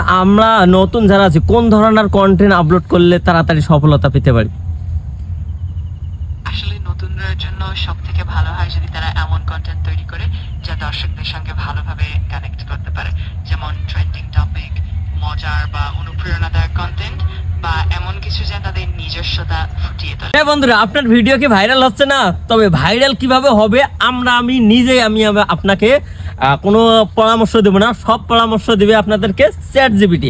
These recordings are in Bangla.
আমরা নতুন যারা আছি কোন ধরনের কন্টেন্ট আপলোড করলে তাড়াতাড়ি সফলতা পেতে পারি? আসলে নতুনদের জন্য সব থেকে ভালো হয় যদি তারা এমন কন্টেন্ট তৈরি করে যা দর্শকদের সঙ্গে ভালোভাবে কানেক্ট করতে পারে। যেমন ট্রেন্ডিং টপিক মজার বা অনুপ্রেরণাদায়ক কন্টেন্ট বা এমন কিছু যা তাদের নিজস্বতা ফুটিয়ে তোলে। হ্যাঁ বন্ধুরা আপনার ভিডিও কি ভাইরাল হচ্ছে না? তবে ভাইরাল কীভাবে হবে আমরা আমি নিজেই আমি আপনাকে কোনো পরামর্শ দেবো না, সব পরামর্শ দেবে আপনাদেরকে চ্যাট জিবিটি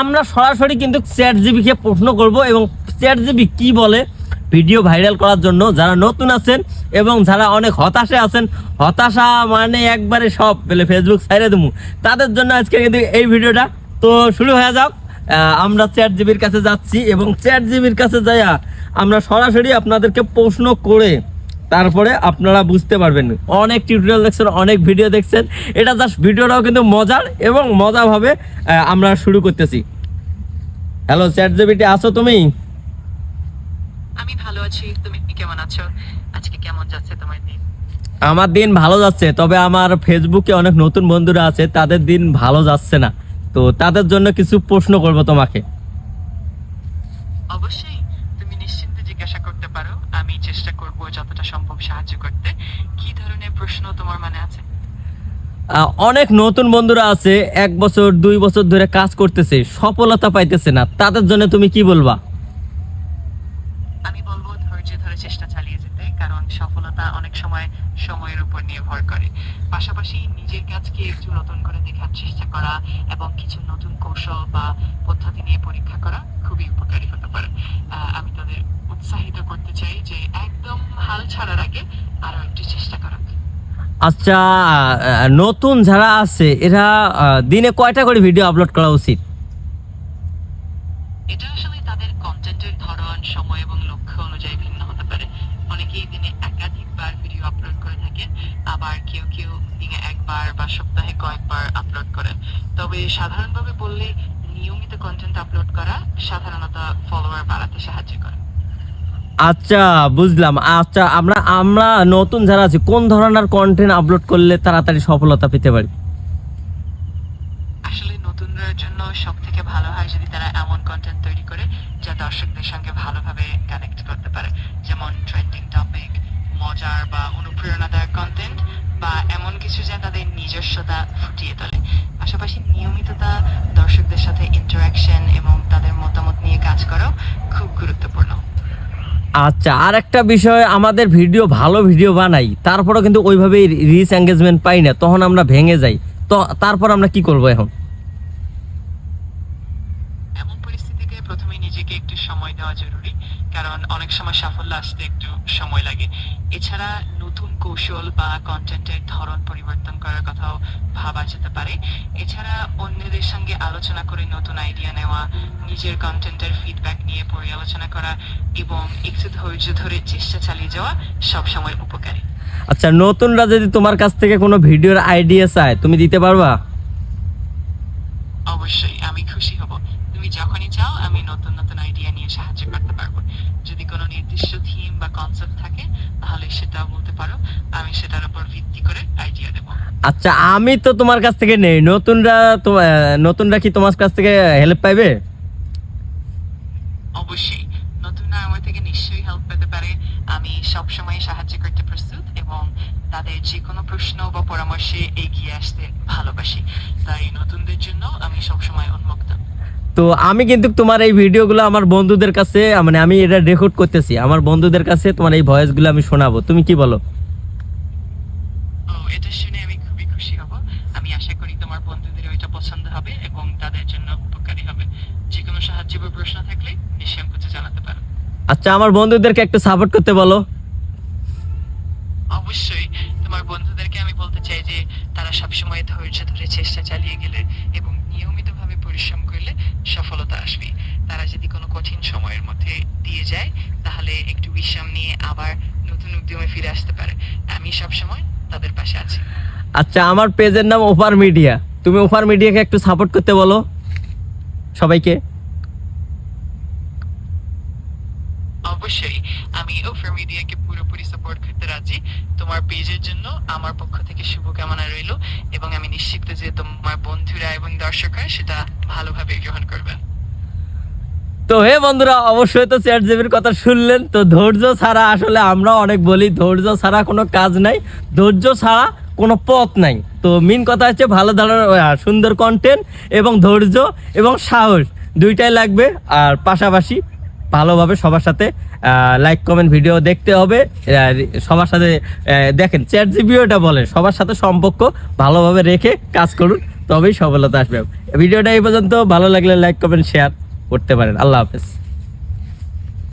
আমরা সরাসরি কিন্তু চ্যাট জিবিকে প্রশ্ন করব এবং চ্যাট জিবি কী বলে ভিডিও ভাইরাল করার জন্য যারা নতুন আছেন এবং যারা অনেক হতাশে আছেন, হতাশা মানে একবারে সব পেলে ফেসবুক সাইডে দেবো। তাদের জন্য আজকে কিন্তু এই ভিডিওটা। তো শুরু হয়ে যাক। আমরা চ্যাট জিবির কাছে যাচ্ছি এবং চ্যাট জিবির কাছে যাইয়া আমরা সরাসরি আপনাদেরকে প্রশ্ন করে তারপরে আপনারা বুঝতে পারবেন। অনেক টিউটোরিয়াল দেখছেন অনেক ভিডিও দেখছেন। এটা জাস্ট ভিডিওটাও কিন্তু মজার এবং মজাভাবে আমরা শুরু করতেছি। হ্যালো চ্যাট জিবিটি আছো তুমি? আমি ভালো আছি। তুমি কেমন আছো? আজকে কেমন যাচ্ছে তোমার দিন? আমার দিন ভালো যাচ্ছে তবে আমার ফেসবুকে অনেক নতুন বন্ধুরা আছে তাদের দিন ভালো যাচ্ছে না। তো তাদের জন্য কিছু প্রশ্ন করব তোমাকে। অবশ্যই তুমি নিশ্চিন্তে জিজ্ঞাসা করতে পারো আমি চেষ্টা করব যতটা সম্ভব সাহায্য করতে। কি ধরনের প্রশ্ন তোমার মনে আছে? অনেক নতুন বন্ধুরা আছে, এক বছর, দুই বছর ধরে কাজ করতেছে, সফলতা পাইতেছে না। তাদের জন্য তুমি কি বলবা? বলব ধৈর্য ধরে চেষ্টা চালিয়ে যেতে কারণ সফলতা অনেক সময় সময়ের উপর নির্ভর করে। পাশাপাশি নিজের কাজকে একটু নতুন করে দেখার চেষ্টা করা এবং কিছু নতুন কৌশল বা পদ্ধতি নিয়ে পরীক্ষা করা খুবই উপকারী হতে পারে। আমি তাদের উৎসাহিত করতে চাই যে একদম হাল ছাড়ার আগে আরও একটু চেষ্টা করা আচ্ছা নতুন যারা আছে এরা দিনে কয়টা করে ভিডিও আপলোড করা উচিত? এটা আসলে তাদের কন্টেন্টের ধরন সময় এবং লক্ষ্য অনুযায়ী ভিন্ন হতে পারে অনেকেই দিনে একাধিকবার ভিডিও আপলোড করে থাকেন আবার কেউ কেউ দিনে একবার বা সপ্তাহে কয়েকবার আপলোড করেন তবে সাধারণভাবে বললে নিয়মিত কন্টেন্ট আপলোড করা সাধারণত ফলোয়ার বাড়াতে সাহায্য করে। আচ্ছা বুঝলাম। আচ্ছা আমরা আমরা নতুন যারা আছি কোন ধরনের কন্টেন্ট আপলোড করলে তাড়াতাড়ি সফলতা পেতে পারি? আসলে নতুনদের জন্য সব থেকে ভালো হয় যদি তারা এমন কন্টেন্ট তৈরি করে যা দর্শকদের সঙ্গে ভালোভাবে কানেক্ট করতে পারে। যেমন ট্রেন্ডিং টপিক মজার বা অনুপ্রেরণাদায়ক কন্টেন্ট বা এমন কিছু যা তাদের নিজস্বতা ফুটিয়ে তোলে। পাশাপাশি নিয়মিততা দর্শকদের সাথে ইন্টারাকশন এবং তাদের মতামত নিয়ে কাজ করাও খুব গুরুত্বপূর্ণ। আচ্ছা আর একটা বিষয় আমাদের ভিডিও ভালো ভিডিও বানাই তারপরেও কিন্তু ওইভাবে রিচ এঙ্গেজমেন্ট পাই না তখন আমরা ভেঙে যাই। তো তারপর আমরা কি করব এখন? এমন পরিস্থিতিতে প্রথমে নিজেকে একটু সময় দেওয়া জরুরি। কারণ অনেক সময় সাফল্য আসতে একটু সময় লাগে। এছাড়া নতুন কৌশল বা কন্টেন্টের ধরন পরিবর্তন করার কথাও ভাবা যেতে পারে। এছাড়া অন্যদের সঙ্গে আলোচনা করে নতুন আইডিয়া নেওয়া, নিজের কন্টেন্টের ফিডব্যাক নিয়ে পর্যালোচনা করা এবং একটু ধৈর্য ধরে চেষ্টা চালিয়ে যাওয়া সব সবসময় উপকারী। আচ্ছা নতুনরা যদি তোমার কাছ থেকে কোনো ভিডিওর আইডিয়া চায়, তুমি দিতে পারবা? অবশ্যই আমি খুশি হব। তুমি যখনই চাও আমি নতুন নতুন আইডিয়া নিয়ে সাহায্য করতে পারব। যদি কোনো নির্দিষ্ট থিম বা কনসেপ্ট থাকে তাহলে সেটাও বলতে পারো। আমি সেটার উপর ভিত্তি করে আইডিয়া দেবো। আচ্ছা আমি তো তোমার কাছ থেকে নেই। নতুনরা নতুনরা কি তোমার কাছ থেকে হেল্প পাইবে? অবশ্যই। নতুনরা আমার থেকে নিশ্চয়ই হেল্প পেতে পারে। আমি সবসময় সাহায্য করতে প্রস্তুত এবং তাদের যে কোনো প্রশ্ন বা পরামর্শে এগিয়ে আসতে ভালোবাসি। তাই নতুনদের জন্য আমি সবসময় উন্মুক্ত। তো আমি কিন্তু তোমার এই ভিডিওগুলো আমার বন্ধুদের কাছে মানে আমি এটা রেকর্ড করতেছি। আমার বন্ধুদের কাছে তোমার এই ভয়েসগুলো আমি শোনাবো। তুমি কি বলো? এটা শুনে আমি খুবই খুশি হব। আমি আশা করি তোমার বন্ধুদের ওইটা পছন্দ হবে এবং তাদের জন্য উপকারী হবে। যে কোনো সাহায্য বা প্রশ্ন থাকলে নিঃসংকোচে জানাতে পারো। আচ্ছা আমার বন্ধুদেরকে একটু সাপোর্ট করতে বলো। অবশ্যই তোমার বন্ধুদেরকে আমি বলতে চাই যে তারা সবসময় ধৈর্য ধরে চেষ্টা চালিয়ে গেলে এবং নিয়মিতভাবে পরিশ্রম করলে সফলতা আসবে। তারা যদি কোনো কঠিন সময়ের মধ্যে দিয়ে যায় তাহলে একটু বিশ্রাম নিয়ে আবার নতুন উদ্যমে ফিরে আসতে পারে। আমি সবসময় তাদের পাশে আছি। আচ্ছা আমার পেজের নাম ওপার মিডিয়া। তুমি ওপার মিডিয়াকে একটু সাপোর্ট করতে বলো। সবাইকে। অবশ্যই আমি ওফার মিডিয়াকে পুরোপুরি সাপোর্ট রাজি। তোমার পেজের জন্য আমার পক্ষ থেকে শুভকামনা রইল এবং আমি নিশ্চিত যে তোমার বন্ধুরা এবং দর্শকরা সেটা ভালোভাবে গ্রহণ করবে। তো হে বন্ধুরা, অবশ্যই তো চ্যাট জিবির কথা শুনলেন। তো ধৈর্য ছাড়া আসলে আমরা অনেক বলি, ধৈর্য ছাড়া কোনো কাজ নাই। ধৈর্য ছাড়া কোনো পথ নাই। তো মেন কথা হচ্ছে ভালো ধরনের সুন্দর কন্টেন্ট এবং ধৈর্য এবং সাহস। দুইটাই লাগবে, আর পাশাপাশি ভালোভাবে সবার সাথে লাইক কমেন্ট ভিডিও দেখতে হবে। সবার সাথে দেখেন চ্যাট জিবিওটা বলে সবার সাথে সম্পর্ক ভালোভাবে রেখে কাজ করুন, তবেই সফলতা আসবে। ভিডিওটা এই পর্যন্ত, ভালো লাগলে লাইক কমেন্ট শেয়ার করতে পারেন। আল্লাহ হাফেজ।